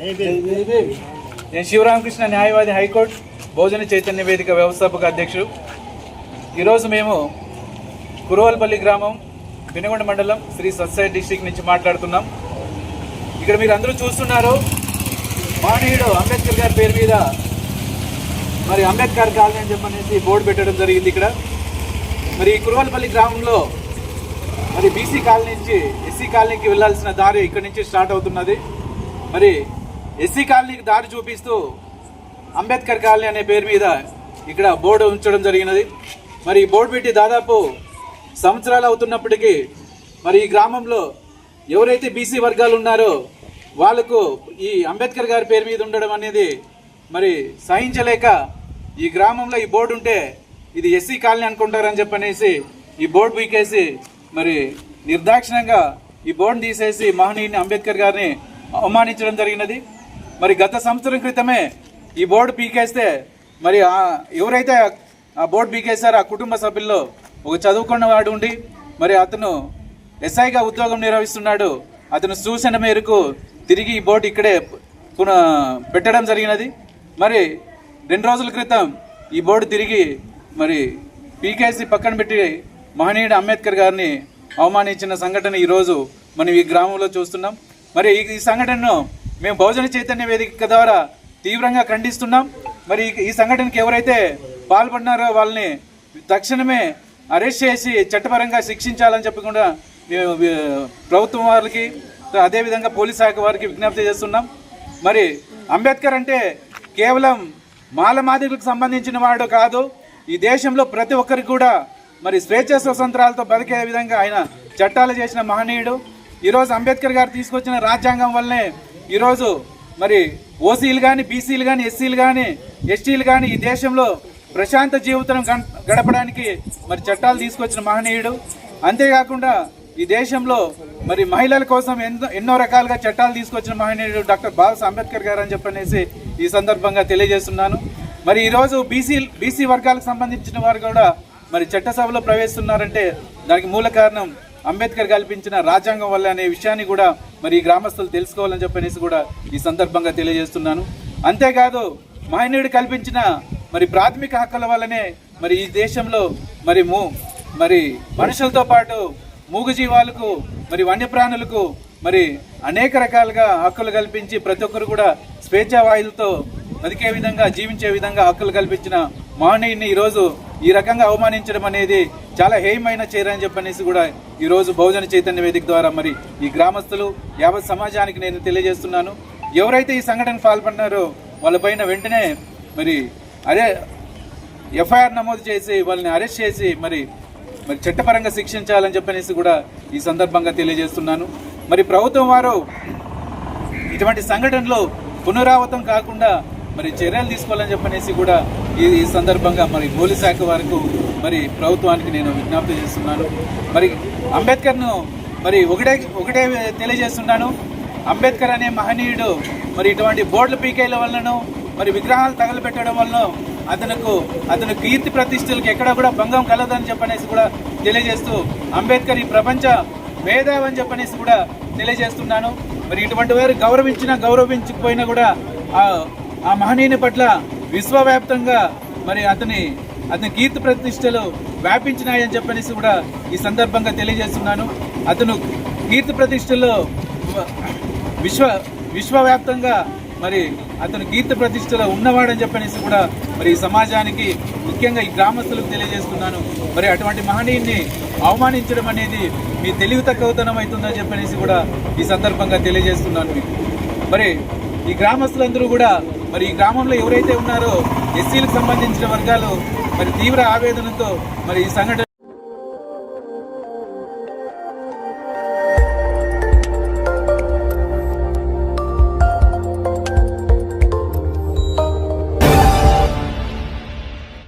నేను శివరామకృష్ణ న్యాయవాది హైకోర్టు భోజన చైతన్య వేదిక వ్యవస్థాపక అధ్యక్షుడు. ఈరోజు మేము కురువల్పల్లి గ్రామం వినగొండ మండలం శ్రీ సత్సాయి డిస్టిక్ నుంచి మాట్లాడుతున్నాం. ఇక్కడ మీరు అందరూ చూస్తున్నారు మానవుడు అంబేద్కర్ గారి పేరు మీద మరి అంబేద్కర్ కాలనీ అని చెప్పనేసి బోర్డు పెట్టడం జరిగింది ఇక్కడ. మరి ఈ గ్రామంలో మరి బీసీ కాలనీ నుంచి ఎస్సీ కాలనీకి వెళ్ళాల్సిన దారి ఇక్కడ నుంచి స్టార్ట్ అవుతున్నది. మరి ఎస్సీ కాలనీకి దారి చూపిస్తూ అంబేద్కర్ కాలనీ అనే పేరు మీద ఇక్కడ బోర్డు ఉంచడం జరిగినది. మరి ఈ బోర్డు పెట్టి దాదాపు సంవత్సరాలు అవుతున్నప్పటికీ మరి ఈ గ్రామంలో ఎవరైతే బీసీ వర్గాలు ఉన్నారో వాళ్ళకు ఈ అంబేద్కర్ గారి పేరు మీద ఉండడం అనేది మరి సహించలేక ఈ గ్రామంలో ఈ బోర్డు ఉంటే ఇది ఎస్సీ కాలనీ అనుకుంటారని చెప్పనేసి ఈ బోర్డు పీకేసి మరి నిర్దాక్షిణంగా ఈ బోర్డుని తీసేసి మహనీయుని అంబేద్కర్ గారిని అవమానించడం జరిగినది. మరి గత సంవత్సరం క్రితమే ఈ బోర్డు పీకేస్తే మరి ఎవరైతే ఆ బోర్డు పీకేసారో ఆ కుటుంబ సభ్యుల్లో ఒక చదువుకున్న వాడు ఉండి మరి అతను ఎస్ఐగా ఉద్యోగం నిర్వహిస్తున్నాడు. అతను సూచన మేరకు తిరిగి ఈ బోర్డు ఇక్కడే పున పెట్టడం జరిగినది. మరి రెండు రోజుల క్రితం ఈ బోర్డు తిరిగి మరి పీకేసి పక్కన పెట్టి మహనీయుడు అంబేద్కర్ గారిని అవమానించిన సంఘటన ఈరోజు మనం ఈ గ్రామంలో చూస్తున్నాం. మరి ఈ సంఘటనను మేము బహుజన చైతన్య వేదిక ద్వారా తీవ్రంగా ఖండిస్తున్నాం. మరి ఈ- సంఘటనకి ఎవరైతే పాల్పడినారో వాళ్ళని తక్షణమే అరెస్ట్ చేసి చట్టపరంగా శిక్షించాలని చెప్పకుండా మేము ప్రభుత్వం వారికి అదేవిధంగా పోలీస్ శాఖ వారికి విజ్ఞప్తి చేస్తున్నాం. మరి అంబేద్కర్ అంటే కేవలం మాల మాదిరికి సంబంధించిన వాడు కాదు. ఈ దేశంలో ప్రతి ఒక్కరికి కూడా మరి స్వేచ్ఛ స్వతంత్రాలతో బతికే విధంగా ఆయన చట్టాలు చేసిన మహనీయుడు. ఈరోజు అంబేద్కర్ గారు తీసుకొచ్చిన రాజ్యాంగం వల్లనే ఈరోజు మరి ఓసీలు కానీ బీసీలు కానీ ఎస్సీలు కానీ ఎస్టీలు కానీ ఈ దేశంలో ప్రశాంత జీవితం గడపడానికి మరి చట్టాలు తీసుకొచ్చిన మహనీయుడు. అంతేకాకుండా ఈ దేశంలో మరి మహిళల కోసం ఎన్నో ఎన్నో రకాలుగా చట్టాలు తీసుకొచ్చిన మహనీయుడు డాక్టర్ బాబా అంబేద్కర్ గారు అని చెప్పనేసి ఈ సందర్భంగా తెలియజేస్తున్నాను. మరి ఈరోజు బీసీ బీసీ వర్గాలకు సంబంధించిన వారు కూడా మరి చట్టసభలో ప్రవేశిస్తున్నారంటే దానికి మూల కారణం అంబేద్కర్ కల్పించిన రాజ్యాంగం వల్ల అనే విషయాన్ని కూడా మరి ఈ గ్రామస్తులు తెలుసుకోవాలని చెప్పనేసి కూడా ఈ సందర్భంగా తెలియజేస్తున్నాను. అంతేకాదు మహనీయుడు కల్పించిన మరి ప్రాథమిక హక్కుల వల్లనే మరి ఈ దేశంలో మరి మూ మరి మనుషులతో పాటు మూగజీవాలకు మరి వన్యప్రాణులకు మరి అనేక రకాలుగా హక్కులు కల్పించి ప్రతి ఒక్కరు కూడా స్వేచ్ఛావాయులతో బతికే విధంగా జీవించే విధంగా హక్కులు కల్పించిన మహనీయుని ఈరోజు ఈ రకంగా అవమానించడం అనేది చాలా హేయమైన చర్య అని చెప్పనేసి కూడా ఈరోజు బహుజన చైతన్య వేదిక ద్వారా మరి ఈ గ్రామస్తులు యావత్ సమాజానికి నేను తెలియజేస్తున్నాను. ఎవరైతే ఈ సంఘటన పాల్పడినారో వాళ్ళపైన వెంటనే మరి అరే ఎఫ్ఐఆర్ నమోదు చేసి వాళ్ళని అరెస్ట్ చేసి మరి మరి చట్టపరంగా శిక్షించాలని చెప్పనేసి కూడా ఈ సందర్భంగా తెలియజేస్తున్నాను. మరి ప్రభుత్వం వారు ఇటువంటి సంఘటనలు పునరావృతం కాకుండా మరి చర్యలు తీసుకోవాలని చెప్పనేసి కూడా ఈ ఈ సందర్భంగా మరి పోలీస్ శాఖ వరకు మరి ప్రభుత్వానికి నేను విజ్ఞప్తి చేస్తున్నాను. మరి అంబేద్కర్ను మరి ఒకటే ఒకటే తెలియజేస్తున్నాను. అంబేద్కర్ అనే మహనీయుడు మరి ఇటువంటి బోర్డుల పీకేల వలన మరి విగ్రహాలు తగలబెట్టడం వలన అతనుకు అతను కీర్తి ప్రతిష్టలకు ఎక్కడ కూడా భంగం కలదని చెప్పనేసి కూడా తెలియజేస్తూ అంబేద్కర్ ఈ ప్రపంచ మేధావి అని చెప్పనేసి కూడా తెలియజేస్తున్నాను. మరి ఇటువంటి వారు గౌరవించినా గౌరవించకపోయినా కూడా ఆ ఆ మహనీయుని పట్ల విశ్వవ్యాప్తంగా మరి అతని అతని కీర్తి ప్రతిష్టలు వ్యాపించినాయని చెప్పనేసి కూడా ఈ సందర్భంగా తెలియజేస్తున్నాను. అతను కీర్తి ప్రతిష్టల్లో విశ్వ విశ్వవ్యాప్తంగా మరి అతను కీర్తి ప్రతిష్టలో ఉన్నవాడని చెప్పనేసి కూడా మరి ఈ సమాజానికి ముఖ్యంగా ఈ గ్రామస్తులకు తెలియజేస్తున్నాను. మరి అటువంటి మహనీయుని అవమానించడం అనేది మీ తెలివి తక్కువతనం అవుతుందని చెప్పనేసి కూడా ఈ సందర్భంగా తెలియజేస్తున్నాను మీకు. మరి ఈ గ్రామస్తులందరూ కూడా మరి ఈ గ్రామంలో ఎవరైతే ఉన్నారో ఎస్సీలకు సంబంధించిన వర్గాలు మరి తీవ్ర ఆవేదనతో మరి ఈ సంఘటన